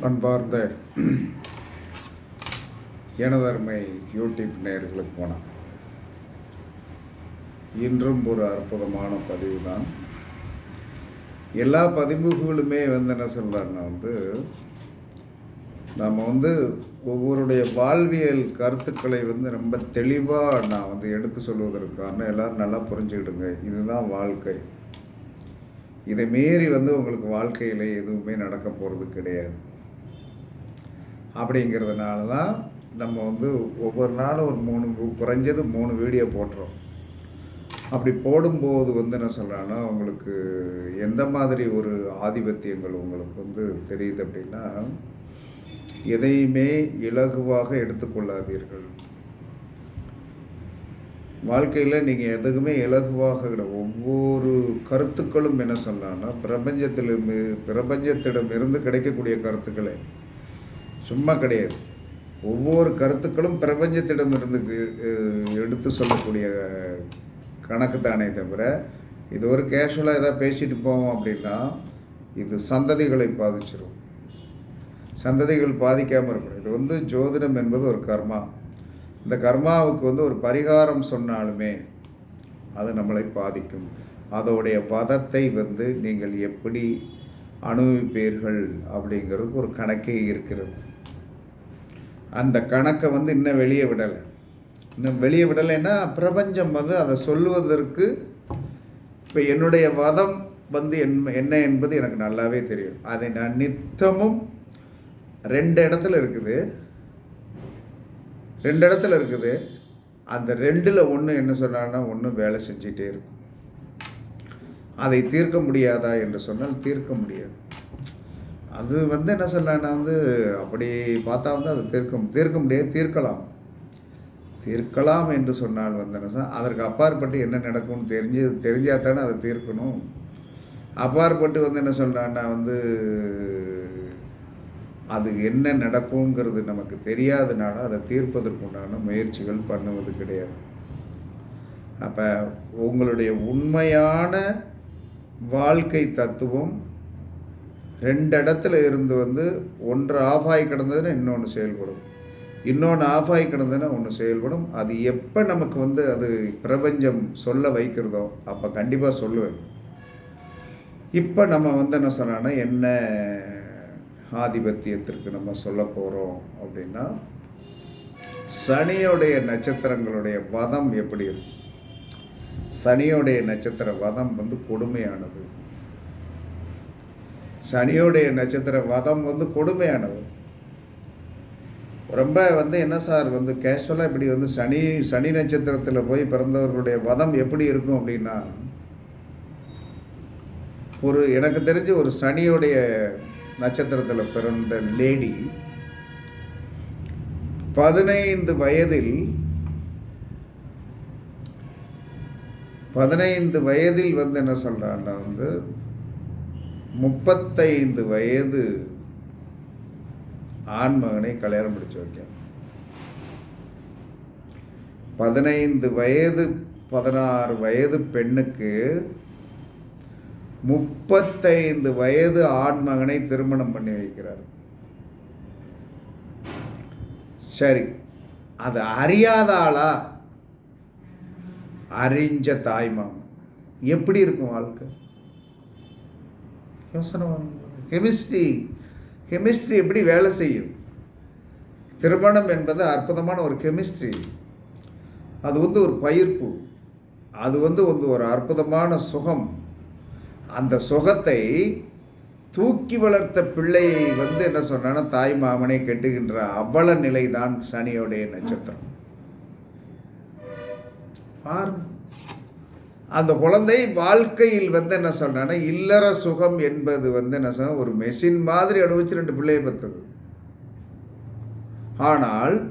அன்பார்ந்த எனதருமை யூடியூப் நேயர்களுக்கு போனோம் இன்றும் ஒரு அற்புதமான பதிவு தான் எல்லா பதிவுகளுமே வந்து என்ன சொல்கிறாருன்னா வந்து நம்ம வந்து ஒவ்வொருடைய வாழ்வியல் கருத்துக்களை வந்து ரொம்ப தெளிவாக நான் வந்து எடுத்து சொல்வதற்கான எல்லோரும் நல்லா புரிஞ்சுக்கிடுங்க. இதுதான் வாழ்க்கை. இதை மீறி வந்து உங்களுக்கு வாழ்க்கையில் எதுவுமே நடக்க போகிறது கிடையாது. அப்படிங்கிறதுனால தான் நம்ம வந்து ஒவ்வொரு நாளும் ஒரு மூணு குறைஞ்சது மூணு வீடியோ போட்டுறோம். அப்படி போடும்போது வந்து என்ன சொல்கிறேன்னா உங்களுக்கு எந்த மாதிரி ஒரு ஆதிபத்தியங்கள் உங்களுக்கு வந்து தெரியுது அப்படின்னா எதையுமே இலகுவாக எடுத்துக்கொள்ளாதீர்கள். வாழ்க்கையில் நீங்கள் எதுக்குமே இலகுவாக ஒவ்வொரு கருத்துக்களும் என்ன சொல்லலாம்னா பிரபஞ்சத்தில் பிரபஞ்சத்திடமிருந்து கிடைக்கக்கூடிய கருத்துக்களே. சும்மா கிடையாது. ஒவ்வொரு கருத்துக்களும் பிரபஞ்சத்திடமிருந்து எடுத்து சொல்லக்கூடிய கணக்கு தானே தவிர இது ஒரு கேஷுவலாக எதாவது பேசிட்டு போவோம் அப்படின்னா இது சந்ததிகளை பாதிச்சிடும் சந்ததிகள் பாதிக்காமல் இருக்கணும். இது வந்து ஜோதிடம் என்பது ஒரு கர்மா. இந்த கர்மாவுக்கு வந்து ஒரு பரிகாரம் சொன்னாலுமே அது நம்மளை பாதிக்கும். அதோடைய பதத்தை வந்து நீங்கள் எப்படி அனுபவிப்பீர்கள் அப்படிங்கிறதுக்கு ஒரு கணக்கே இருக்கிறது. அந்த கணக்கை வந்து இன்னும் வெளியே விடலை. இன்னும் வெளியே விடலைன்னா பிரபஞ்சம் வந்து அதை சொல்லுவதற்கு இப்போ என்னுடைய வதம் வந்து என் என்ன என்பது எனக்கு நல்லாவே தெரியும். அதை நான் நித்தமும் ரெண்டு இடத்துல இருக்குது. ரெண்டு இடத்துல இருக்குது. அந்த ரெண்டில் ஒன்று என்ன சொன்னான்னா ஒன்று வேலை செஞ்சிகிட்டே இருக்கும். அதை தீர்க்க முடியாதா என்று சொன்னால் தீர்க்க முடியாது. அது வந்து என்ன சொல்லலாம்னா வந்து அப்படி பார்த்தா வந்து அது தீர்க்கும் தீர்க்க முடியாது தீர்க்கலாம். தீர்க்கலாம் என்று சொன்னால் வந்து என்ன சார் அதற்கு அப்பாற்பட்டு என்ன நடக்கும்னு தெரிஞ்சு தெரிஞ்சால் தானே அதை தீர்க்கணும். அப்பாற்பட்டு வந்து என்ன சொல்கிறான்னா வந்து அது என்ன நடக்குங்கிறது நமக்கு தெரியாதனால அதை தீர்ப்பதற்குண்டான முயற்சிகள் பண்ணுவது கிடையாது. அப்போ உங்களுடைய உண்மையான வாழ்க்கை தத்துவம் ரெண்டு இடத்துல இருந்து வந்து ஒன்று ஆஃப் ஆகி கிடந்ததுன்னா இன்னொன்று செயல்படும். இன்னொன்று ஆஃப் ஆகி கிடந்ததுன்னா ஒன்று செயல்படும். அது எப்போ நமக்கு வந்து அது பிரபஞ்சம் சொல்ல வைக்கிறதோ அப்போ கண்டிப்பாக சொல்லுவேன். இப்போ நம்ம வந்து என்ன சொன்னோன்னா என்ன ஆதிபத்தியத்திற்கு நம்ம சொல்ல போகிறோம் அப்படின்னா சனியோடைய நட்சத்திரங்களுடைய வதம் எப்படி இருக்கும்? சனியோடைய நட்சத்திர வதம் வந்து கொடுமையானது. சனியோடைய நட்சத்திர வதம் வந்து கொடுமையானது. ரொம்ப வந்து என்ன சார் வந்து கேஷுவலாக இப்படி வந்து சனி சனி நட்சத்திரத்தில் போய் பிறந்தவர்களுடைய வதம் எப்படி இருக்கும் அப்படின்னா ஒரு எனக்கு தெரிஞ்சு ஒரு சனியோடைய நட்சத்திரத்தில் பிறந்த லேடி பதினைந்து வயதில் பதினைந்து வயதில் வந்து என்ன சொல்கிறான்னா வந்து முப்பத்தைந்து வயது ஆண்மகனை கல்யாணம் முடிச்சு வைக்க பதினைந்து வயது பதினாறு வயது பெண்ணுக்கு முப்பத்தைந்து வயது ஆண்மகனை திருமணம் பண்ணி வைக்கிறார். சரி அது அறியாத ஆளா? அறிஞ்ச தாய்மாமன் எப்படி இருக்கும் வாழ்க்கை? யோசனை கெமிஸ்ட்ரி கெமிஸ்ட்ரி எப்படி வேலை செய்யும்? திருமணம் என்பது அற்புதமான ஒரு கெமிஸ்ட்ரி அது வந்து ஒரு பயிர்ப்பு. அது வந்து வந்து ஒரு அற்புதமான சுகம். அந்த சுகத்தை தூக்கி வளர்த்த பிள்ளையை வந்து என்ன சொன்னா தாய் மாமனை கெட்டுகின்ற அவல நிலைதான் சனியோடைய நட்சத்திரம். பாருங்க. அந்த குழந்தை வாழ்க்கையில் வந்து என்ன சொல்கிறேன்னா இல்லற சுகம் என்பது வந்து என்ன சொன்ன ஒரு மெஷின் மாதிரி அனுபவிச்சு ரெண்டு பிள்ளையை பெற்றது. ஆனால்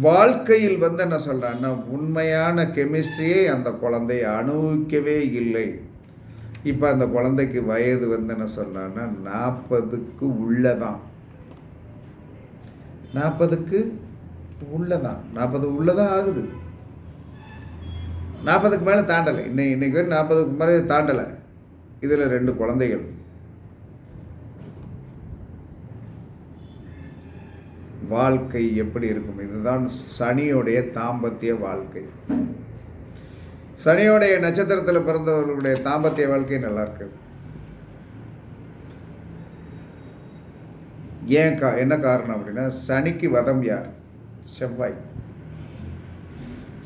வாழ்க்கையில் வந்து என்ன சொல்கிறான்னா உண்மையான கெமிஸ்ட்ரியை அந்த குழந்தை அனுபவிக்கவே இல்லை. இப்போ அந்த குழந்தைக்கு வயது வந்து என்ன சொல்கிறான்னா நாற்பதுக்கு உள்ளதான். நாற்பதுக்கு உள்ளதான். நாற்பது உள்ளதான் ஆகுது. நாற்பதுக்கு மேலே தாண்டலை. இன்னைக்கு இன்னைக்கு வரை நாற்பதுக்கு மேலே தாண்டலை. இதில் ரெண்டு குழந்தைகள். வாழ்க்கை எப்படி இருக்கும்? இதுதான் சனியுடைய தாம்பத்திய வாழ்க்கை. சனியோடைய நட்சத்திரத்தில் பிறந்தவர்களுடைய தாம்பத்திய வாழ்க்கை நல்லா இருக்குது ஏன் கா என்ன காரணம் அப்படின்னா சனிக்கு வதம் யார்? செவ்வாய்.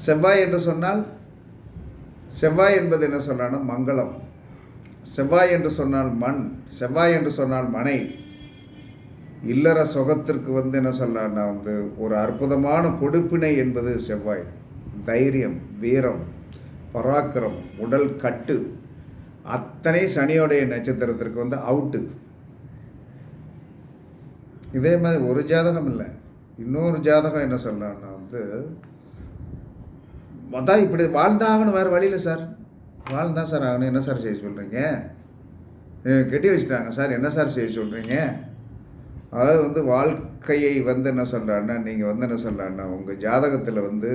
செவ்வாய் என்று சொன்னால் செவ்வாய் என்பது என்ன சொன்னான்னா மங்களம். செவ்வாய் என்று சொன்னால் மண் செவ்வாய் என்று சொன்னால் மனை. இல்லற சுகத்திற்கு வந்து என்ன சொல்லலாம்னா வந்து ஒரு அற்புதமான கொடுப்பினை என்பது செவ்வாய். தைரியம் வீரம் பராக்கிரம் உடல் கட்டு. அத்தனை சனியோடைய நட்சத்திரத்திற்கு வந்து அவுட்டு. இதே மாதிரி ஒரு ஜாதகம் இல்லை. இன்னொரு ஜாதகம் என்ன சொல்லலாம்னா வந்து அதான் இப்படி வாழ்ந்தாகணும் வேறு வழியில் சார். வாழ்ந்தான் சார் ஆகணும் என்ன சார் செய்ய சொல்கிறீங்க கெட்டி வச்சுட்டாங்க சார். என்ன சார் செய்ய சொல்கிறீங்க அதாவது வந்து வாழ்க்கையை வந்து என்ன சொல்கிறான்னா நீங்கள் வந்து என்ன சொல்கிறான்னா உங்கள் ஜாதகத்தில் வந்து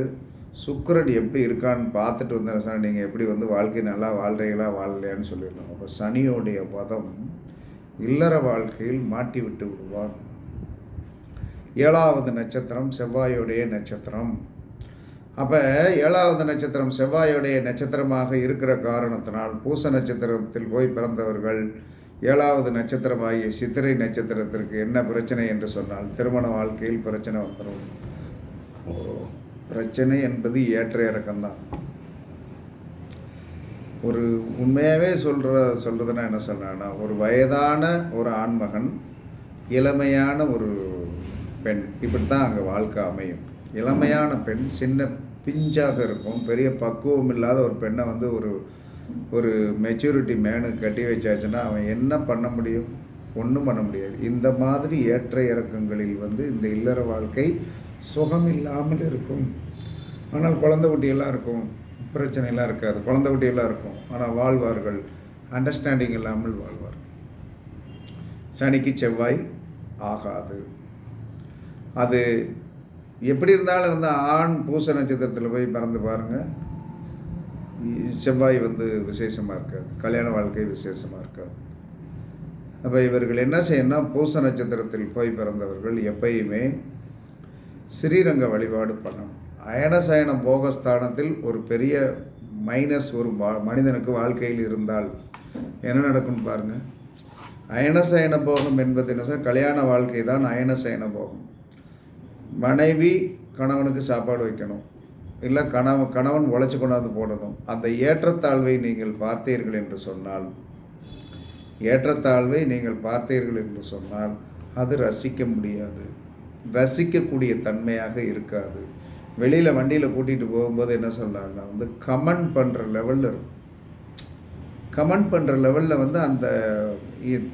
சுக்கரன் எப்படி இருக்கான்னு பார்த்துட்டு வந்து என்ன சார் நீங்கள் எப்படி வந்து வாழ்க்கை நல்லா வாழ்கிறீங்களா வாழலையான்னு சொல்லிடலாம் அப்போ சனியோடைய பதம் இல்லற வாழ்க்கையில் மாட்டி விட்டு விடுவான். ஏழாவது நட்சத்திரம் செவ்வாயோடைய நட்சத்திரம். அப்போ ஏழாவது நட்சத்திரம் செவ்வாயோடைய நட்சத்திரமாக இருக்கிற காரணத்தினால் பூச நட்சத்திரத்தில் போய் பிறந்தவர்கள் ஏழாவது நட்சத்திரமாகிய சித்திரை நட்சத்திரத்திற்கு என்ன பிரச்சனை என்று சொன்னால் திருமண வாழ்க்கையில் பிரச்சனை வந்துடும் பிரச்சனை என்பது ஏற்ற இறக்கம்தான். ஒரு உண்மையாகவே சொல்கிற சொல்கிறதுனா என்ன சொன்னான்னா ஒரு வயதான ஒரு ஆண்மகன் இளமையான ஒரு பெண் இப்படி தான் அங்கே வாழ்க்கை அமையும். இளமையான பெண் சின்ன பிஞ்சாக இருக்கும். பெரிய பக்குவம் இல்லாத ஒரு பெண்ணை வந்து ஒரு ஒரு மெச்சூரிட்டி மேனுக்கு கட்டி வச்சாச்சுன்னா அவன் என்ன பண்ண முடியும்? ஒன்றும் பண்ண முடியாது. இந்த மாதிரி ஏற்ற இறக்கங்களில் வந்து இந்த இல்லற வாழ்க்கை சுகம் இல்லாமல் இருக்கும். ஆனால் குழந்தை குட்டியெல்லாம் இருக்கும். பிரச்சனையெல்லாம் இருக்காது. குழந்தை குட்டியெல்லாம் இருக்கும். ஆனால் வாழ்வார்கள் அண்டர்ஸ்டாண்டிங் இல்லாமல் வாழ்வார். சனிக்கு செவ்வாய் ஆகாது. அது எப்படி இருந்தாலும் வந்து ஆண் பூச நட்சத்திரத்தில் போய் பறந்து பாருங்கள் செவ்வாய் வந்து விசேஷமாக இருக்காது. கல்யாண வாழ்க்கை விசேஷமாக இருக்காது. அப்போ இவர்கள் என்ன செய்யணும்னா பூச நட்சத்திரத்தில் போய் பிறந்தவர்கள் எப்பயுமே ஸ்ரீரங்க வழிபாடு பண்ணணும். அயனசயனம் போகஸ்தானத்தில் ஒரு பெரிய மைனஸ் ஒரு மனிதனுக்கு வாழ்க்கையில் இருந்தால் என்ன நடக்கும்னு பாருங்கள் அயனசயன போகம் என்பது என்ன சார்? கல்யாண வாழ்க்கை தான் அயனசயன போகம். மனைவி கணவனுக்கு சாப்பாடு வைக்கணும். இல்லை கணவன் கணவன் உழைச்சி கொண்டாந்து போடணும். அந்த ஏற்றத்தாழ்வை நீங்கள் பார்த்தீர்கள் என்று சொன்னால் ஏற்றத்தாழ்வை நீங்கள் பார்த்தீர்கள் என்று சொன்னால் அது ரசிக்க முடியாது. ரசிக்கக்கூடிய தன்மையாக இருக்காது. வெளியில் வண்டியில் கூட்டிகிட்டு போகும்போது என்ன சொல்கிறாங்கன்னா வந்து கமெண்ட் பண்ணுற லெவலில் இருக்கும். கமெண்ட் பண்ணுற லெவலில் வந்து அந்த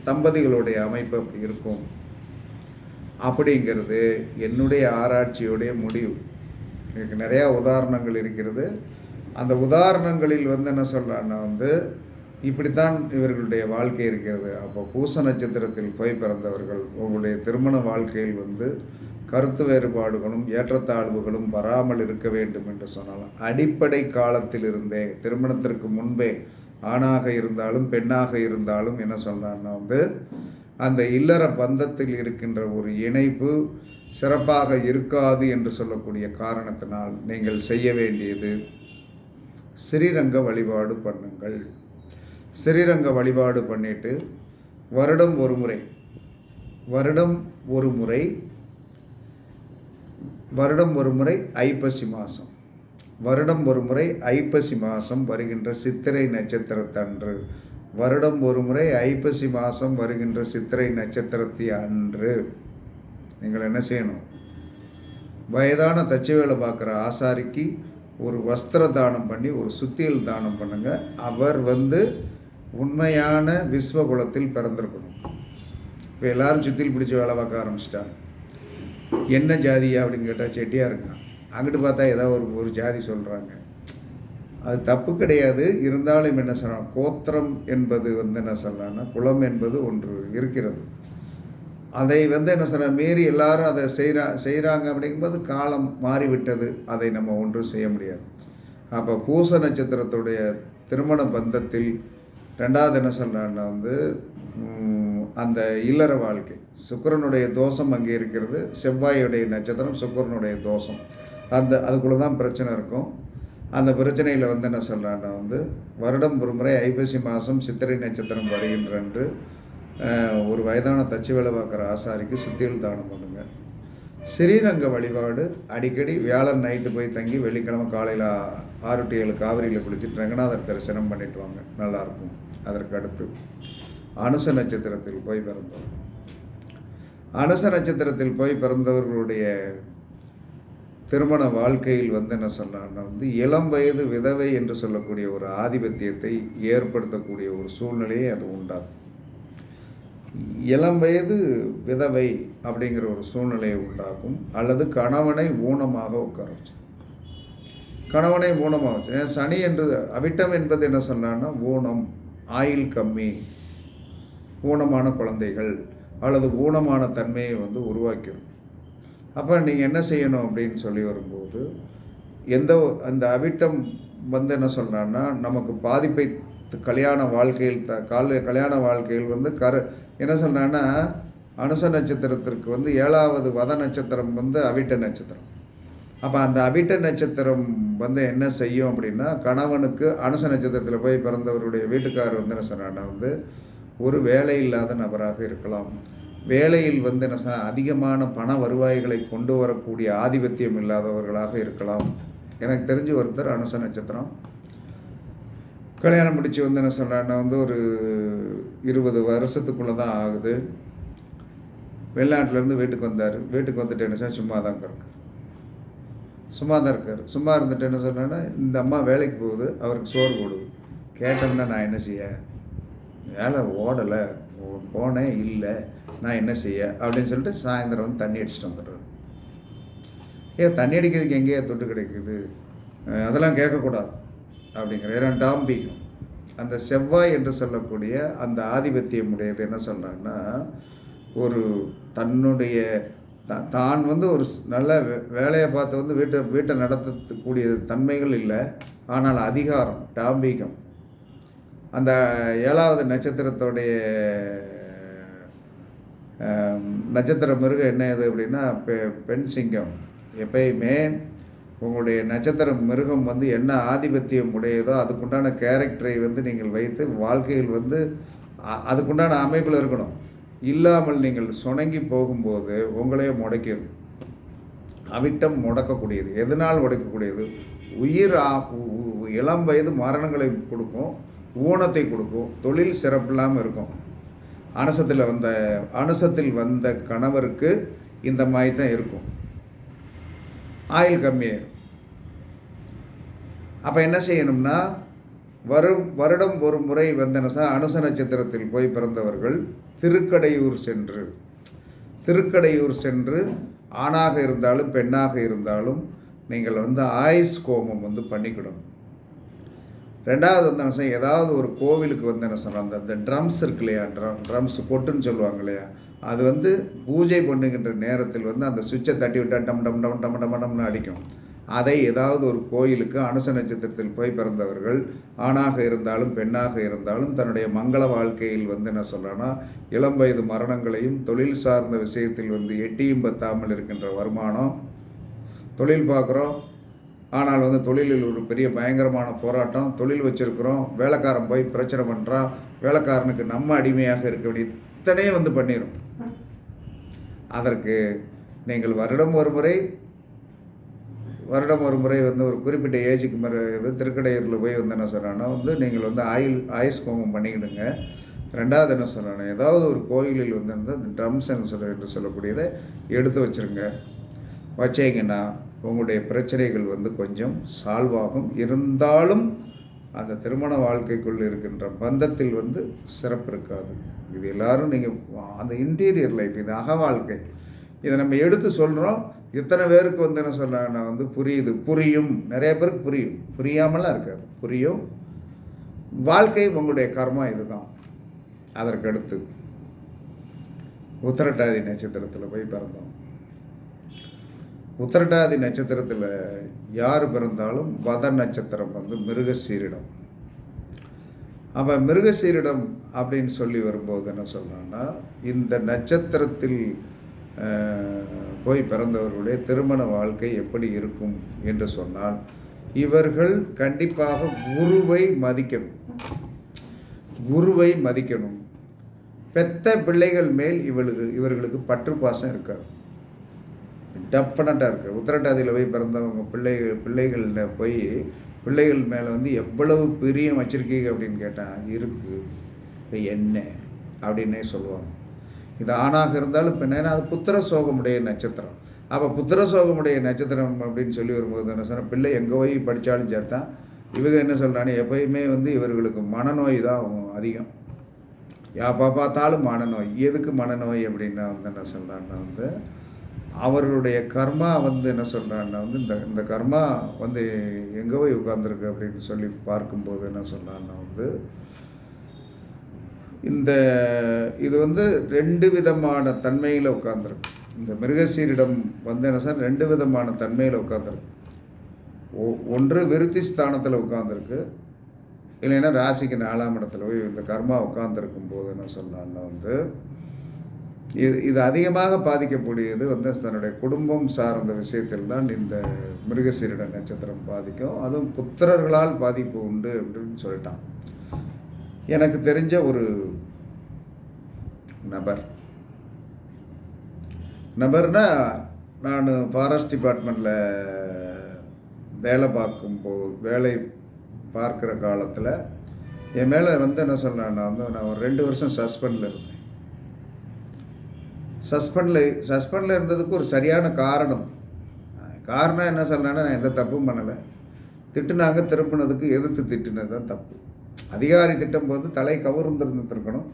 தம்பதிகளுடைய அமைப்பு அப்படி இருக்கும். அப்படிங்கிறது என்னுடைய ஆராய்ச்சியுடைய முடிவு. எனக்கு நிறையா உதாரணங்கள் இருக்கிறது. அந்த உதாரணங்களில் வந்து என்ன சொல்லலான்னா வந்து இப்படித்தான் இவர்களுடைய வாழ்க்கை இருக்கிறது. அப்போ பூச நட்சத்திரத்தில் போய் பிறந்தவர்கள் உங்களுடைய திருமண வாழ்க்கையில் வந்து கருத்து வேறுபாடுகளும் ஏற்றத்தாழ்வுகளும் வராமல் இருக்க வேண்டும் என்று சொன்னாலும் அடிப்படை காலத்தில் இருந்தே திருமணத்திற்கு முன்பே ஆணாக இருந்தாலும் பெண்ணாக இருந்தாலும் என்ன சொன்னான்னா வந்து அந்த இல்லற பந்தத்தில் இருக்கின்ற ஒரு இணைப்பு சிறப்பாக இருக்காது என்று சொல்லக்கூடிய காரணத்தினால் நீங்கள் செய்ய வேண்டியது ஸ்ரீரங்க வழிபாடு பண்ணுங்கள். ஸ்ரீரங்க வழிபாடு பண்ணிட்டு வருடம் ஒரு முறை வருடம் ஒரு முறை வருடம் ஒரு முறை ஐப்பசி மாதம் வருடம் ஒரு முறை ஐப்பசி மாதம் வருகின்ற சித்திரை நட்சத்திரத்தன்று வருடம் ஒரு முறை ஐப்பசி மாதம் வருகின்ற சித்திரை நட்சத்திரத்தை அன்று நீங்கள் என்ன செய்யணும்? வயதான தச்சு வேலை பார்க்குற ஆசாரிக்கு ஒரு வஸ்திர தானம் பண்ணி ஒரு சுத்தியல் தானம் பண்ணுங்கள் அவர் வந்து உண்மையான விஸ்வகுலத்தில் பிறந்திருக்கணும். இப்போ எல்லோரும் சுத்தியில் பிடிச்சி வேலை பார்க்க ஆரம்பிச்சிட்டாங்க. என்ன ஜாதியா அப்படின்னு கேட்டால் செட்டியாக இருக்கான் அங்கிட்டு பார்த்தா ஏதோ ஒரு ஒரு ஜாதி சொல்கிறாங்க அது தப்பு கிடையாது. இருந்தாலும் என்ன சொல்லலாம் கோத்திரம் என்பது வந்து என்ன சொல்லலாம்னா குலம் என்பது ஒன்று இருக்கிறது. அதை வந்து என்ன சொல்ல மீறி எல்லாரும் அதை செய்கிறா செய்கிறாங்க அப்படிங்கும்போது காலம் மாறிவிட்டது. அதை நம்ம ஒன்றும் செய்ய முடியாது. அப்போ பூச நட்சத்திரத்துடைய திருமண பந்தத்தில் ரெண்டாவது என்ன சொல்கிறான்னா வந்து அந்த இல்லற வாழ்க்கை. சுக்கரனுடைய தோஷம் அங்கே இருக்கிறது. செவ்வாயுடைய நட்சத்திரம் சுக்கிரனுடைய தோஷம். அந்த அதுக்குள்ளே தான் பிரச்சனை இருக்கும். அந்த பிரச்சனையில் வந்து என்ன சொல்கிறான்னா வந்து வருடம் ஒரு முறை ஐப்பசி மாதம் சித்திரை நட்சத்திரம் வருகின்றன்று ஒரு வயதான தச்சு வேலை பார்க்குற ஆசாரிக்கு சுத்தியல் தானம் பண்ணுங்க. ஸ்ரீரங்க வழிபாடு அடிக்கடி வியாழன் நைட்டு போய் தங்கி வெள்ளிக்கிழமை காலையில் ஆறு டு ஏழு காவிரியில் குளிச்சுட்டு ரங்கநாதர் தரிசனம் பண்ணிட்டு வாங்க. நல்லாயிருக்கும் அதற்கு அடுத்து அனுச நட்சத்திரத்தில் போய் பிறந்தோம். அனுச நட்சத்திரத்தில் போய் பிறந்தவர்களுடைய திருமண வாழ்க்கையில் வந்து என்ன சொன்னான்னா வந்து இளம் வயது விதவை என்று சொல்லக்கூடிய ஒரு ஆதிபத்தியத்தை ஏற்படுத்தக்கூடிய ஒரு சூழ்நிலையை அது உண்டாகும் இளம் வயது விதவை அப்படிங்கிற ஒரு சூழ்நிலையை உண்டாக்கும் அல்லது கணவனை ஊனமாக உட்கார வச்சு. கணவனை ஊனமாக வச்சு. ஏன்னா சனி என்று அவிட்டம் என்பது என்ன சொன்னான்னா ஊனம் ஆயில் கம்மி ஊனமான குழந்தைகள் அல்லது ஊனமான தன்மையை வந்து உருவாக்கிடும் அப்போ நீங்கள் என்ன செய்யணும் அப்படின்னு சொல்லி வரும்போது எந்த அந்த அவிட்டம் வந்து என்ன சொல்கிறான்னா நமக்கு பாதிப்பை கல்யாண வாழ்க்கையில் த கால கல்யாண வாழ்க்கையில் வந்து கரு என்ன சொல்கிறான்னா அனுச நட்சத்திரத்திற்கு வந்து ஏழாவது வத நட்சத்திரம் வந்து அவிட்ட நட்சத்திரம். அப்போ அந்த அவிட்ட நட்சத்திரம் வந்து என்ன செய்யும் அப்படின்னா கணவனுக்கு அனுச நட்சத்திரத்தில் போய் பிறந்தவருடைய வீட்டுக்காரர் வந்து என்ன சொன்னான்னா வந்து ஒரு வேலை இல்லாத நபராக இருக்கலாம். வேலையில் வந்து என்ன சொன்னா, அதிகமான பண வருவாய்களை கொண்டு வரக்கூடிய ஆதிபத்தியம் இல்லாதவர்களாக இருக்கலாம். எனக்கு தெரிஞ்ச ஒருத்தர் அனுச நட்சத்திரம். கல்யாணம் முடித்து வந்து என்ன சொல்கிறான்னா வந்து ஒரு இருபது வருஷத்துக்குள்ளே தான் ஆகுது. வெளிநாட்டிலேருந்து வீட்டுக்கு வந்தார். வீட்டுக்கு வந்துட்டு என்ன செய்ய சும்மா தான் இருக்கார் சும்மா தான் இருக்கார். சும்மா இருந்துட்டு என்ன சொன்னேன்னா இந்த அம்மா வேலைக்கு போகுது அவருக்கு சோறு போடுது. கேட்டோம்னா நான் என்ன செய்ய? வேலை ஓடலை. போனேன் இல்லை நான் என்ன செய்ய? அப்படின்னு சொல்லிட்டு சாயந்தரம் வந்து தண்ணி அடிச்சுட்டு வந்துடுறாரு. ஏ தண்ணி அடிக்கிறதுக்கு எங்கேயா தொட்டு கிடைக்குது? அதெல்லாம் கேட்கக்கூடாது அப்படிங்கிற இரண்டாம் பீகம் அந்த செவ்வாய் என்று சொல்லக்கூடிய அந்த ஆதிபத்தியம் உடையது என்ன சொல்கிறாங்கன்னா ஒரு தன்னுடைய த- தான் வந்து ஒரு நல்ல வே- வேலையை பார்த்து வந்து வீட்டை வீட்டை நடத்தக்கூடிய தன்மைகள் இல்லை. ஆனால் அதிகாரம் டாம்பீகம். அந்த ஏழாவது நட்சத்திரத்தோடைய நட்சத்திர மிருகம் என்ன இது அப்படின்னா பெ பெண் சிங்கம். எப்பயுமே உங்களுடைய நட்சத்திர மிருகம் வந்து என்ன ஆதிபத்தியம் உடையதோ அதுக்குண்டான கேரக்டரை வந்து நீங்கள் வைத்து வாழ்க்கையில் வந்து அதுக்குண்டான அமைப்பில் இருக்கணும். இல்லாமல் நீங்கள் சுணங்கி போகும்போது உங்களையே முடக்கிடும் அவிட்டம் முடக்கக்கூடியது. எதனால் உடைக்கக்கூடியது? உயிர் இளம் வயது மரணங்களை கொடுக்கும். ஊனத்தை கொடுக்கும். தொழில் சிறப்பில்லாமல் இருக்கும். அனுசத்தில் வந்த அனுசத்தில் வந்த கணவருக்கு இந்த மாதிரி தான் இருக்கும் ஆயில் கம்மியாயிடும் அப்போ என்ன செய்யணும்னா வரும் வருடம் ஒரு முறை வந்தன அனுச நட்சத்திரத்தில் போய் பிறந்தவர்கள் திருக்கடையூர் சென்று திருக்கடையூர் சென்று ஆணாக இருந்தாலும் பெண்ணாக இருந்தாலும் நீங்கள் வந்து ஆயுஸ் கோமம் வந்து பண்ணிக்கிடணும். ரெண்டாவது வந்து என்ன ஏதாவது ஒரு கோவிலுக்கு வந்து என்ன சொல்கிறோம் அந்த அந்த ட்ரம்ஸ் இருக்கு இல்லையா ட்ரம் ட்ரம்ஸ் பொட்டுன்னு சொல்லுவாங்க இல்லையா? அது வந்து பூஜை பண்ணுகின்ற நேரத்தில் வந்து அந்த சுவிட்சை தட்டி விட்டால் டம் டம் டம் டம் டம் டம்னு அடிக்கும். அதை ஏதாவது ஒரு கோயிலுக்கு அனுச நட்சத்திரத்தில் போய் பிறந்தவர்கள் ஆணாக இருந்தாலும் பெண்ணாக இருந்தாலும் தன்னுடைய மங்கள வாழ்க்கையில் வந்து என்ன சொல்கிறேன்னா இளம் வயது மரணங்களையும் தொழில் சார்ந்த விஷயத்தில் வந்து எட்டியும் பத்தாமல் இருக்கின்ற வருமானம் தொழில் பார்க்குறோம் ஆனால் வந்து தொழிலில் ஒரு பெரிய பயங்கரமான போராட்டம். தொழில் வச்சுருக்கிறோம். வேலைக்காரன் போய் பிரச்சனை பண்ணுறான் வேலைக்காரனுக்கு நம்ம அடிமையாக இருக்க வேண்டிய இத்தனையே வந்து பண்ணிடும் அதற்கு நீங்கள் வருடம் ஒரு முறை வருடம் ஒரு முறை வந்து ஒரு குறிப்பிட்ட ஏஜுக்கு மேலே திருக்கடையூரில் போய் வந்து என்ன சொல்கிறாங்கன்னா வந்து நீங்கள் வந்து ஆயில் ஆயுஸ் ஹோமம் பண்ணிக்கிடுங்க. ரெண்டாவது என்ன சொல்கிறாங்க ஏதாவது ஒரு கோயிலில் வந்து அந்த ட்ரம்ஸ் என்று சொல்ல என்று சொல்லக்கூடியதை எடுத்து வச்சுருங்க. வச்சீங்கன்னா உங்களுடைய பிரச்சனைகள் வந்து கொஞ்சம் சால்வ் ஆகும் இருந்தாலும் அந்த திருமண வாழ்க்கைக்குள் இருக்கின்ற பந்தத்தில் வந்து சிறப்பு இருக்காது. இது எல்லாரும் நீங்கள் அந்த இன்டீரியர் லைஃப் இது அக வாழ்க்கை. இதை நம்ம எடுத்து சொல்கிறோம் இத்தனை பேருக்கு வந்து என்ன சொல்கிறாங்கன்னா வந்து புரியுது. புரியும். நிறைய பேருக்கு புரியும். புரியாமலாம் இருக்காது. புரியும் வாழ்க்கை உங்களுடைய கர்மா இதுதான். அதற்கடுத்து உத்தரட்டாதி நட்சத்திரத்தில் போய் பிறந்தோம். உத்திரட்டாதி நட்சத்திரத்தில் யார் பிறந்தாலும் வத நட்சத்திரம் வந்து மிருகசீரிடம். அப்போ மிருகசீரிடம் அப்படின்னு சொல்லி வரும்போது என்ன சொல்கிறான்னா இந்த நட்சத்திரத்தில் போய் பிறந்தவர்களுடைய திருமண வாழ்க்கை எப்படி இருக்கும் என்று சொன்னால் இவர்கள் கண்டிப்பாக குருவை மதிக்கணும். குருவை மதிக்கணும். பெத்த பிள்ளைகள் மேல் இவளுக்கு இவர்களுக்கு பற்று பாசம் இருக்காது. டெஃபினட்டாக இருக்குது உத்திரட்டாதியில் போய் பிறந்தவங்க பிள்ளைகள் பிள்ளைகளில் போய் பிள்ளைகள் மேலே வந்து எவ்வளவு பிரியம் வச்சுருக்கீங்க அப்படின்னு கேட்டால் இருக்குது இது என்ன? அப்படின்னே சொல்லுவாங்க. இது ஆணாக இருந்தாலும் இப்போ ஏன்னா அது புத்திர சோகமுடைய நட்சத்திரம். அப்போ புத்திர சோகமுடைய நட்சத்திரம் அப்படின்னு சொல்லி வரும்போது என்ன சொன்னால் பிள்ளை எங்கே போய் படித்தாலும் சேர்த்தான் இவங்க என்ன சொல்கிறாங்க எப்பயுமே வந்து இவர்களுக்கு மனநோய் தான் அதிகம். யாப்பா பார்த்தாலும் மனநோய். எதுக்கு மனநோய் அப்படின்னா வந்து என்ன சொல்கிறான்னா வந்து அவர்களுடைய கர்மா வந்து என்ன சொல்கிறான்னா வந்து இந்த இந்த கர்மா வந்து எங்கே போய் உட்காந்துருக்கு அப்படின்னு சொல்லி பார்க்கும்போது என்ன சொல்கிறான்னா வந்து இந்த இது வந்து ரெண்டு விதமான தன்மையில் உட்காந்துருக்கு இந்த மிருகசீரிடம் வந்து என்ன சார் ரெண்டு விதமான தன்மையில் உட்காந்துருக்கு ஒன்று விருத்தி ஸ்தானத்தில் உட்காந்துருக்கு இல்லைன்னா ராசிக்கு நாலாம் இடத்துல போய் இந்த கர்மா உட்காந்துருக்கும் போது என்ன சொன்னான்னா வந்து இது இது அதிகமாக பாதிக்கக்கூடியது வந்து தன்னுடைய குடும்பம் சார்ந்த விஷயத்தில் தான் இந்த மிருகசீரிட நட்சத்திரம் பாதிக்கும். அதுவும் புத்திரர்களால் பாதிப்பு உண்டு அப்படின்னு சொல்லிட்டான். எனக்கு தெரிஞ்ச ஒரு நபர். நபர்னா நான் ஃபாரஸ்ட் டிபார்ட்மெண்ட்டில் வேலை பார்க்கும்போது வேலை பார்க்குற காலத்தில் என் மேலே வந்து என்ன சொன்னேன்னா வந்து நான் ஒரு ரெண்டு வருஷம் சஸ்பெண்டில் இருந்தேன். சஸ்பெண்டில் சஸ்பெண்டில் இருந்ததுக்கு ஒரு சரியான காரணம். காரணம் என்ன சொன்னேன்னா நான் எந்த தப்பும் பண்ணலை. திட்டுனாங்க திரும்பினதுக்கு எதிர்த்து திட்டினது தான் தப்பு. அதிகாரி திட்டம் போது தலை கவுர்ந்துருந்துருக்கணும்.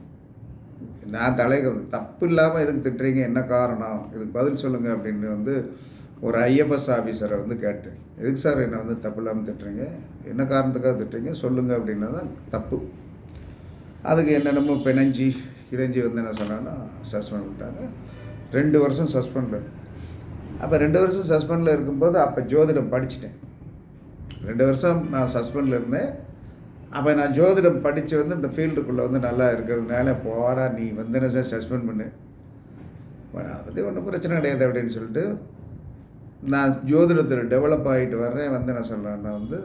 நான் தலை தப்பு இல்லாமல் எதுக்கு திட்டுறீங்க? என்ன காரணம்? இதுக்கு பதில் சொல்லுங்கள் அப்படின்னு வந்து ஒரு ஐஎஃப்எஸ் ஆஃபீஸரை வந்து கேட்டேன். எதுக்கு சார் என்னை வந்து தப்பு இல்லாமல் திட்டுறீங்க? என்ன காரணத்துக்காக திட்டுறீங்க? சொல்லுங்கள் அப்படின்னா தான் தப்பு. அதுக்கு என்னென்னமோ பிணைஞ்சி இடைஞ்சி வந்து என்ன சொன்னான்னா சஸ்பெண்ட் பண்ணிட்டாங்க ரெண்டு வருஷம் சஸ்பெண்டில் அப்போ ரெண்டு வருஷம் சஸ்பெண்டில் இருக்கும்போது அப்போ ஜோதிடம் படிச்சிட்டேன். ரெண்டு வருஷம் நான் சஸ்பெண்டில் இருந்தேன். அப்போ நான் ஜோதிடம் படித்து வந்து இந்த ஃபீல்டுக்குள்ளே வந்து நல்லா இருக்கிறதுனால போடா நீ வந்து என்ன சார் சஸ்பெண்ட் பண்ணு. அது ஒன்றும் பிரச்சனை கிடையாது அப்படின்னு சொல்லிட்டு நான் ஜோதிடத்தில் டெவலப் ஆகிட்டு வர்றேன். வந்து என்ன சொல்கிறேன்னா வந்து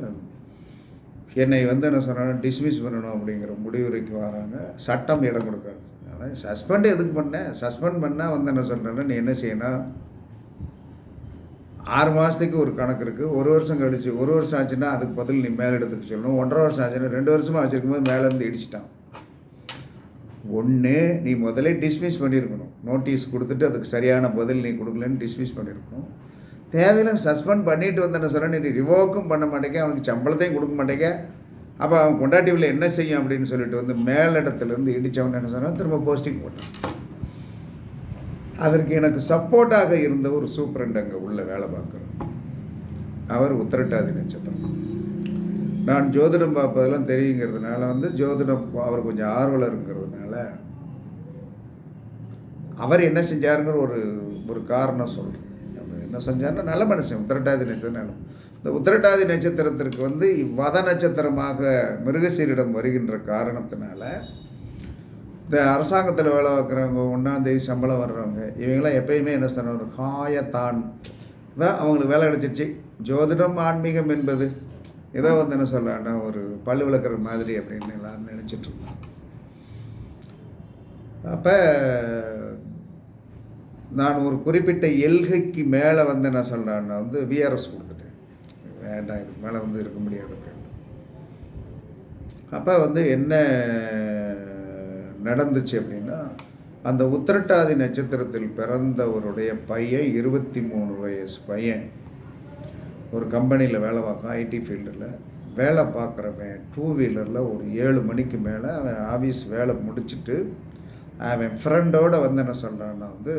என்னை வந்து என்ன சொன்னாலும் டிஸ்மிஸ் பண்ணணும் அப்படிங்கிற முடிவுரைக்கு வராங்க. சட்டம் இடம் கொடுக்காது. சஸ்பெண்ட் எதுக்கு பண்ணேன்? சஸ்பெண்ட் பண்ணால் வந்து என்ன சொல்கிறேன்னா நீ என்ன செய்யணும்? ஆறு மாதத்துக்கு ஒரு கணக்கு இருக்குது ஒரு வருஷம் கழிச்சு ஒரு வருஷம் ஆச்சுன்னா அதுக்கு பதில் நீ மேலே இடத்துக்கு சொல்லணும். ஒன்றரை வருஷம் ஆச்சுன்னா ரெண்டு வருஷமாக வச்சுருக்கும் போது மேலேருந்து இடிச்சிட்டான். ஒன்று நீ முதல்ல டிஸ்மிஸ் பண்ணியிருக்கணும். நோட்டீஸ் கொடுத்துட்டு அதுக்கு சரியான பதில் நீ கொடுக்கலன்னு டிஸ்மிஸ் பண்ணியிருக்கணும். தேவையில்லாமல் சஸ்பெண்ட் பண்ணிட்டு வந்து என்ன சொல்ல நீ ரிவோக்கும் பண்ண மாட்டேங்க. அவனுக்கு சம்பளத்தையும் கொடுக்க மாட்டேங்க. அப்போ அவன் கொண்டாட்டிவில் என்ன செய்யும் அப்படின்னு சொல்லிட்டு வந்து மேலிடத்துலேருந்து இடித்தவன் என்ன சொன்னால் திரும்ப போஸ்டிங் போட்டான். அதற்கு எனக்கு சப்போர்ட்டாக இருந்த ஒரு சூப்பரண்ட் அங்கே உள்ள வேலை பார்க்குறோம் அவர் உத்திரட்டாதி நட்சத்திரம். நான் ஜோதிடம் பார்ப்பதெல்லாம் தெரியுங்கிறதுனால வந்து ஜோதிடம் அவர் கொஞ்சம் ஆர்வலருங்கிறதுனால அவர் என்ன செஞ்சாருங்கிற ஒரு ஒரு காரணம் சொல்கிறேன் அவர் என்ன செஞ்சாருன்னா நல்ல மனுஷன் உத்திரட்டாதி நட்சத்திரம். இந்த உத்திரட்டாதி நட்சத்திரத்திற்கு வந்து வத நட்சத்திரமாக மிருகசீரிடம் வருகின்ற காரணத்தினால இந்த அரசாங்கத்தில் வேலை பார்க்குறவங்க ஒன்றாந்தேதி சம்பளம் வர்றவங்க இவங்களாம் எப்பயுமே என்ன சொன்னாங்க? காயத்தான். தான் அவங்களுக்கு வேலை கிடச்சிருச்சு. ஜோதிடம் ஆன்மீகம் என்பது. ஏதோ வந்து என்ன சொல்லலாம்னா ஒரு பல்லு விளக்குற மாதிரி அப்படின்னு எல்லாரும் நினச்சிட்டு இருந்தாங்க அப்போ நான் ஒரு குறிப்பிட்ட எல்கைக்கு மேலே வந்து என்ன சொல்கிறேன்னா வந்து விஆர்எஸ் கொடுத்துட்டேன். வேண்டாம் இதுக்கு மேலே வந்து இருக்க முடியாது அப்படின்னு. அப்போ வந்து என்ன நடந்துச்சு அப்படின்னா அந்த உத்திரட்டாதி நட்சத்திரத்தில் பிறந்தவருடைய பையன் இருபத்தி மூணு வயசு பையன் ஒரு கம்பெனியில் வேலை பார்க்கும் ஐடி ஃபீல்டில். வேலை பார்க்குறவன் டூ வீலரில் ஒரு ஏழு மணிக்கு மேலே அவன் ஆஃபீஸ் வேலை முடிச்சுட்டு அவன் ஃப்ரெண்டோடு வந்து என்ன சொல்கிறான்னா வந்து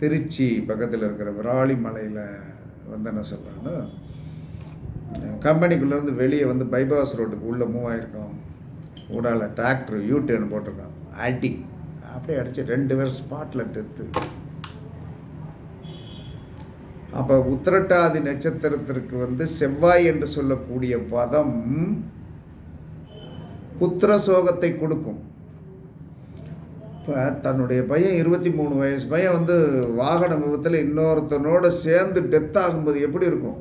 திருச்சி பக்கத்தில் இருக்கிற விராலிமலையில் வந்து என்ன சொல்கிறான்னு கம்பெனிக்குள்ளேருந்து வெளியே வந்து பைபாஸ் ரோட்டுக்கு உள்ளே மூவ் ஆகிருக்கோம் ஊடால டிராக்டர் யூ டர்ன் போட்டிருக்கான் அடி. அப்படியே அடித்து ரெண்டு பேர் ஸ்பாட்டில் டெத்து அப்போ உத்திரட்டாதி நட்சத்திரத்திற்கு வந்து செவ்வாய் என்று சொல்லக்கூடிய பதம் புத்திர சோகத்தை கொடுக்கும். இப்போ தன்னுடைய பையன் இருபத்தி மூணு வயசு பையன் வந்து வாகன விபத்தில் இன்னொருத்தனோட சேர்ந்து டெத் ஆகும்போது எப்படி இருக்கும்?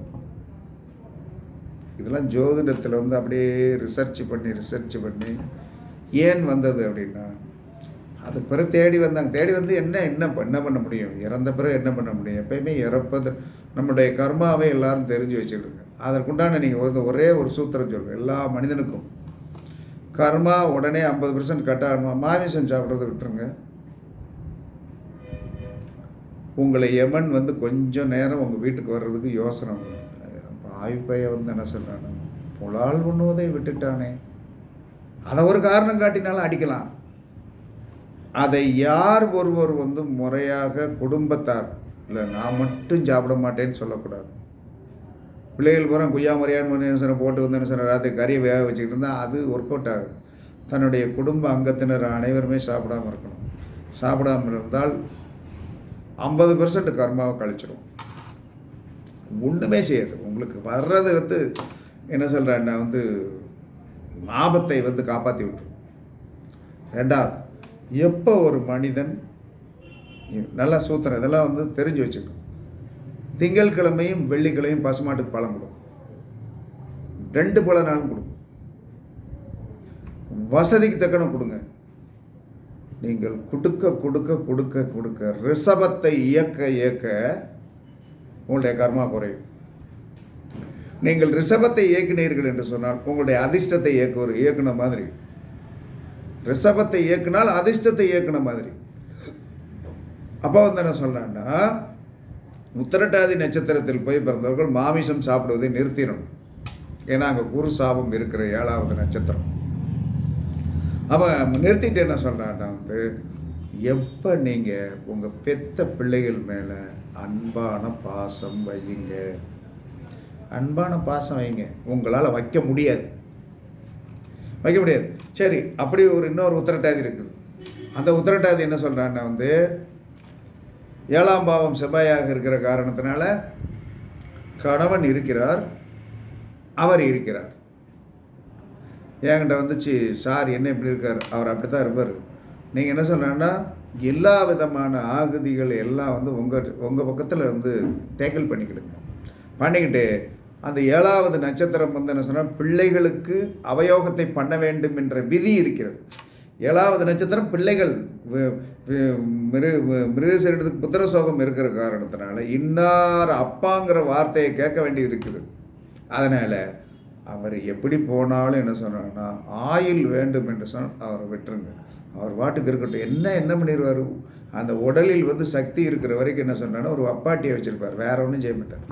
இதெல்லாம் ஜோதிடத்தில் வந்து அப்படியே ரிசர்ச் பண்ணி ரிசர்ச் பண்ணி ஏன் வந்தது அப்படின்னா அது பிறகு தேடி வந்தாங்க. தேடி வந்து என்ன என்ன என்ன பண்ண முடியும்? இறந்த பிறகு என்ன பண்ண முடியும்? எப்பயுமே இறப்பது நம்முடைய கர்மாவை எல்லாரும் தெரிஞ்சு வச்சுக்கிடுங்க அதற்குண்டான நீங்கள் வந்து ஒரே ஒரு சூத்திரம் சொல்லுங்கள் எல்லா மனிதனுக்கும் கர்மா உடனே ஐம்பது பர்சன்ட் கட்டாகணுமா மாமிசம் சாப்பிட்றத விட்டுருங்க. உங்களை யமன் வந்து கொஞ்சம் நேரம் உங்கள் வீட்டுக்கு வர்றதுக்கு யோசனை வரும். ஆய்ப்பைய வந்து என்ன சொல்கிறானு புலால் உண்ணுவதை விட்டுட்டானே. அதை ஒரு காரணம் காட்டினாலும் அடிக்கலாம். அதை யார் ஒருவர் வந்து முறையாக குடும்பத்தார் இல்லை நான் மட்டும் சாப்பிட மாட்டேன்னு சொல்லக்கூடாது. பிள்ளைகள் பூரா குய்யா முறையான்னு என்ன சொன்ன போட்டு வந்து என்ன சொன்ன ராத்திரி கறியை வேக வச்சுக்கிட்டு இருந்தால் அது ஒர்க் அவுட் ஆகும் தன்னுடைய குடும்ப அங்கத்தினர் அனைவருமே சாப்பிடாம இருக்கணும். சாப்பிடாம இருந்தால் ஐம்பது பெர்சன்ட் கர்மாவை கழிச்சிடும். ஒன்றுமே செய்யாது. உங்களுக்கு வர்றது வந்து என்ன சொல்கிறேன்னா வந்து லாபத்தை வந்து காப்பாற்றி விட்டுரும். ரெண்டாவது எப்போ ஒரு மனிதன் நல்லா சூத்திரம் இதெல்லாம் வந்து தெரிஞ்சு வச்சுக்கணும். திங்கட்கிழமையும் வெள்ளிக்கிழமையும் பசுமாட்டுக்கு பழம் கொடுக்கும். ரெண்டு பல நாளும் கொடுக்கும். வசதிக்கு தக்கன கொடுங்க. நீங்கள் கொடுக்க கொடுக்க கொடுக்க கொடுக்க ரிசபத்தை இயக்க இயக்க உங்களுடைய கர்மா குறையும். நீங்கள் ரிசபத்தை இயக்கினீர்கள் என்று சொன்னால் உங்களுடைய அதிர்ஷ்டத்தை இயக்குவர் இயக்குன மாதிரி. ரிசபத்தை இயக்குனால் அதிர்ஷ்டத்தை இயக்குன மாதிரி. அப்போ வந்து என்ன சொல்கிறேன்னா உத்தரட்டாதி நட்சத்திரத்தில் போய் பிறந்தவர்கள் மாமிசம் சாப்பிடுவதை நிறுத்திடணும். ஏன்னா அங்கே குரு சாபம் இருக்கிற ஏழாவது நட்சத்திரம். அப்போ நிறுத்திட்டு என்ன சொல்கிறான்னா வந்து எப்போ நீங்கள் உங்கள் பெத்த பிள்ளைகள் மேலே அன்பான பாசம் வையுங்க. அன்பான பாசம் வைங்க உங்களால் வைக்க முடியாது. வைக்க முடியாது. சரி அப்படி ஒரு இன்னொரு உத்தரட்டாதி இருக்குது. அந்த உத்தரட்டாதி என்ன சொல்கிறான்னா வந்து ஏழாம் பாவம் செவ்வாயாக இருக்கிற காரணத்தினால கணவன் இருக்கிறார் அவர் இருக்கிறார். என்கிட்ட வந்துச்சு சார் என்ன இப்படி இருக்கார்? அவர் அப்படி தான் இருப்பார். நீங்கள் என்ன சொல்கிறேன்னா எல்லா விதமான ஆகுதிகள் எல்லாம் வந்து உங்கள் உங்கள் பக்கத்தில் வந்து டேக்கிள் பண்ணிக்கிடுங்க. பண்ணிக்கிட்டு அந்த ஏழாவது நட்சத்திரம் வந்து என்ன சொன்னால் பிள்ளைகளுக்கு அவயோகத்தை பண்ண வேண்டும் என்ற விதி இருக்கிறது. ஏழாவது நட்சத்திரம் பிள்ளைகள் மிரு மிருகசரீரத்துக்கு புத்திர சோகம் இருக்கிற காரணத்தினால இன்னார் அப்பாங்கிற வார்த்தையை கேட்க வேண்டி இருக்குது. அதனால் அவர் எப்படி போனாலும் என்ன சொன்னார்னா ஆயில் வேண்டும் என்று சொன்ன அவரை விட்டுருங்க. அவர் பாட்டுக்கு இருக்கட்டும். என்ன என்ன பண்ணிடுவார் அந்த உடலில் வந்து சக்தி இருக்கிற வரைக்கும் என்ன சொன்னான்னா ஒரு அப்பாட்டியை வச்சுருப்பார். வேற ஒன்றும் செய்ய மாட்டார்.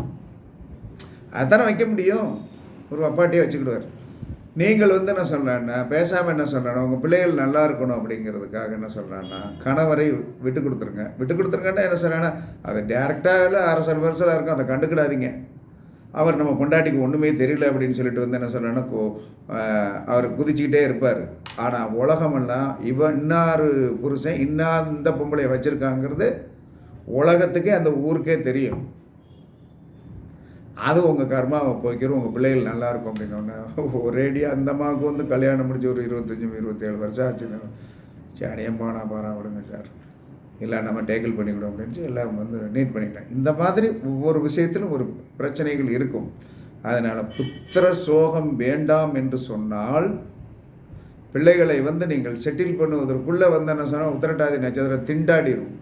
அதுதானே வைக்க முடியும்? ஒரு அப்பாட்டியை வச்சுக்கிடுவார். நீங்கள் வந்து என்ன சொல்கிறேன்னா பேசாமல் என்ன சொல்கிறேன்னா உங்கள் பிள்ளைகள் நல்லா இருக்கணும் அப்படிங்கிறதுக்காக என்ன சொல்கிறேன்னா கணவரை விட்டு கொடுத்துருங்க. விட்டு கொடுத்துருங்கன்னா என்ன சொல்கிறேன்னா அது டேரெக்டாக இல்லை அரசல் வருஷலாக இருக்கும் அதை கண்டுக்கிடாதீங்க. அவர் நம்ம பொண்டாட்டிக்கு ஒன்றுமே தெரியல அப்படின்னு சொல்லிட்டு வந்து என்ன சொல்கிறேன்னா கோ அவர் குதிச்சுக்கிட்டே இருப்பார். ஆனால் உலகமெல்லாம் இவன் இன்னார் புருஷன் இன்னா இந்த பொம்பளையை வச்சுருக்காங்கிறது உலகத்துக்கே அந்த ஊருக்கே தெரியும். அது உங்கள் கர்மாவை போய்க்கிறோம் உங்கள் பிள்ளைகள் நல்லா இருக்கும் அப்படின்னோடனே ஒரேடியாக அந்த அம்மாவுக்கு வந்து கல்யாணம் முடிச்சு ஒரு இருபத்தஞ்சி இருபத்தேழு வருஷம் ஆச்சு. சேனையும் பானா பாரா விடுங்க சார். இல்லை நம்ம டேக்கிள் பண்ணிக்கிடும் அப்படின்னு சொல்லி எல்லாம் வந்து நீட் பண்ணிட்டேன் இந்த மாதிரி ஒவ்வொரு விஷயத்திலும் ஒரு பிரச்சனைகள் இருக்கும். அதனால் புத்திர சோகம் வேண்டாம் என்று சொன்னால் பிள்ளைகளை வந்து நீங்கள் செட்டில் பண்ணுவதற்குள்ளே வந்து என்ன சொன்னால் உத்திரட்டாதி நட்சத்திரம் திண்டாடிடும்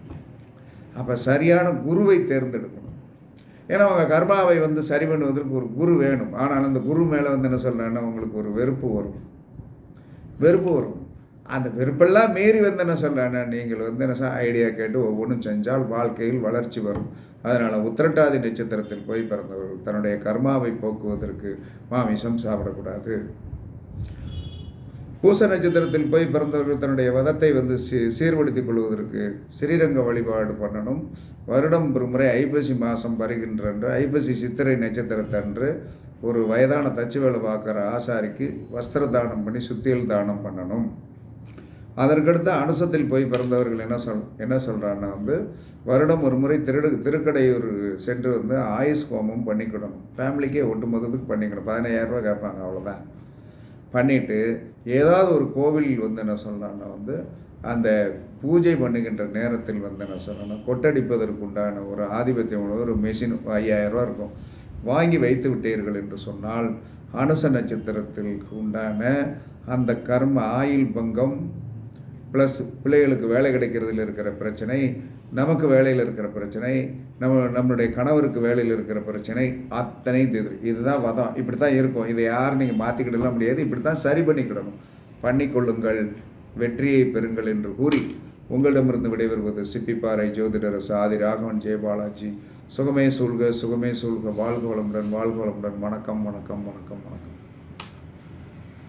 அப்போ சரியான குருவை தேர்ந்தெடுக்கும். ஏன்னா அவங்க கர்மாவை வந்து சரி பண்ணுவதற்கு ஒரு குரு வேணும். ஆனால் அந்த குரு மேலே வந்து என்ன சொல்கிறேன்னா உங்களுக்கு ஒரு வெறுப்பு வரும். வெறுப்பு வரும். அந்த வெறுப்பெல்லாம் மீறி வந்து என்ன சொல்கிறேன்னா நீங்கள் வந்து என்ன ஐடியா கேட்டு ஒவ்வொன்றும் செஞ்சால் வாழ்க்கையில் வளர்ச்சி வரும். அதனால் உத்திரட்டாதி நட்சத்திரத்தில் போய் பிறந்தவர்கள் தன்னுடைய கர்மாவை போக்குவதற்கு மாமிசம் சாப்பிடக்கூடாது. பூச நட்சத்திரத்தில் போய் பிறந்தவர்கள் தன்னுடைய வதத்தை வந்து சீ சீர்படுத்திக் கொள்வதற்கு ஸ்ரீரங்க வழிபாடு பண்ணணும். வருடம் ஒரு முறை ஐப்பசி மாதம் வருகின்றன்று ஐப்பசி சித்திரை நட்சத்திரத்தன்று ஒரு வயதான தச்சு வேலை பார்க்குற ஆசாரிக்கு வஸ்திர தானம் பண்ணி சுத்தியல் தானம் பண்ணணும். அதற்கடுத்து அனுசத்தில் போய் பிறந்தவர்கள் என்ன சொல் என்ன சொல்கிறான்னா வந்து வருடம் ஒரு முறை திரு திருக்கடையூர் சென்று வந்து ஆயுஷ் ஹோமம் பண்ணிக்கிடணும் ஃபேமிலிக்கே ஒட்டு மொத்தத்துக்கு பண்ணிக்கணும் பதினையாயிரரூபா கேட்பாங்க அவ்வளோதான் பண்ணிவிட்டு ஏதாவது ஒரு கோவில் வந்து என்ன சொல்லலாம்னா வந்து அந்த பூஜை பண்ணுகின்ற நேரத்தில் வந்து என்ன சொல்லணும்னா கொட்டடிப்பதற்கு உண்டான ஒரு ஆதிபத்தியம் ஒரு மெஷின் ஐயாயிரம் ரூபா இருக்கும். வாங்கி வைத்து விட்டீர்கள் என்று சொன்னால் அனுச நட்சத்திரத்திற்கு உண்டான அந்த கர்ம ஆயில் பங்கம் ப்ளஸ் பிள்ளைகளுக்கு வேலை கிடைக்கிறதுல இருக்கிற பிரச்சனை நமக்கு வேலையில் இருக்கிற பிரச்சனை நம்ம நம்மளுடைய கணவருக்கு வேலையில் இருக்கிற பிரச்சனை அத்தனை தீர்வு இதுதான் வதம். இப்படி தான் இருக்கும். இதை யாரும் நீங்கள் மாற்றிக்கிடலாம் முடியாது. இப்படி தான் சரி பண்ணிக்கிடணும். பண்ணிக்கொள்ளுங்கள். வெற்றியை பெறுங்கள் என்று கூறி உங்களிடமிருந்து விடைபெறுவது சிப்பிப்பாறை ஜோதிடரசு சாதி ராகவன் ஜெயபாலாஜி சுகமே சூழ்க சுகமே சூழ்க. வாழ்க வளமுடன் வாழ்க வளமுடன். வணக்கம் வணக்கம் வணக்கம் வணக்கம்.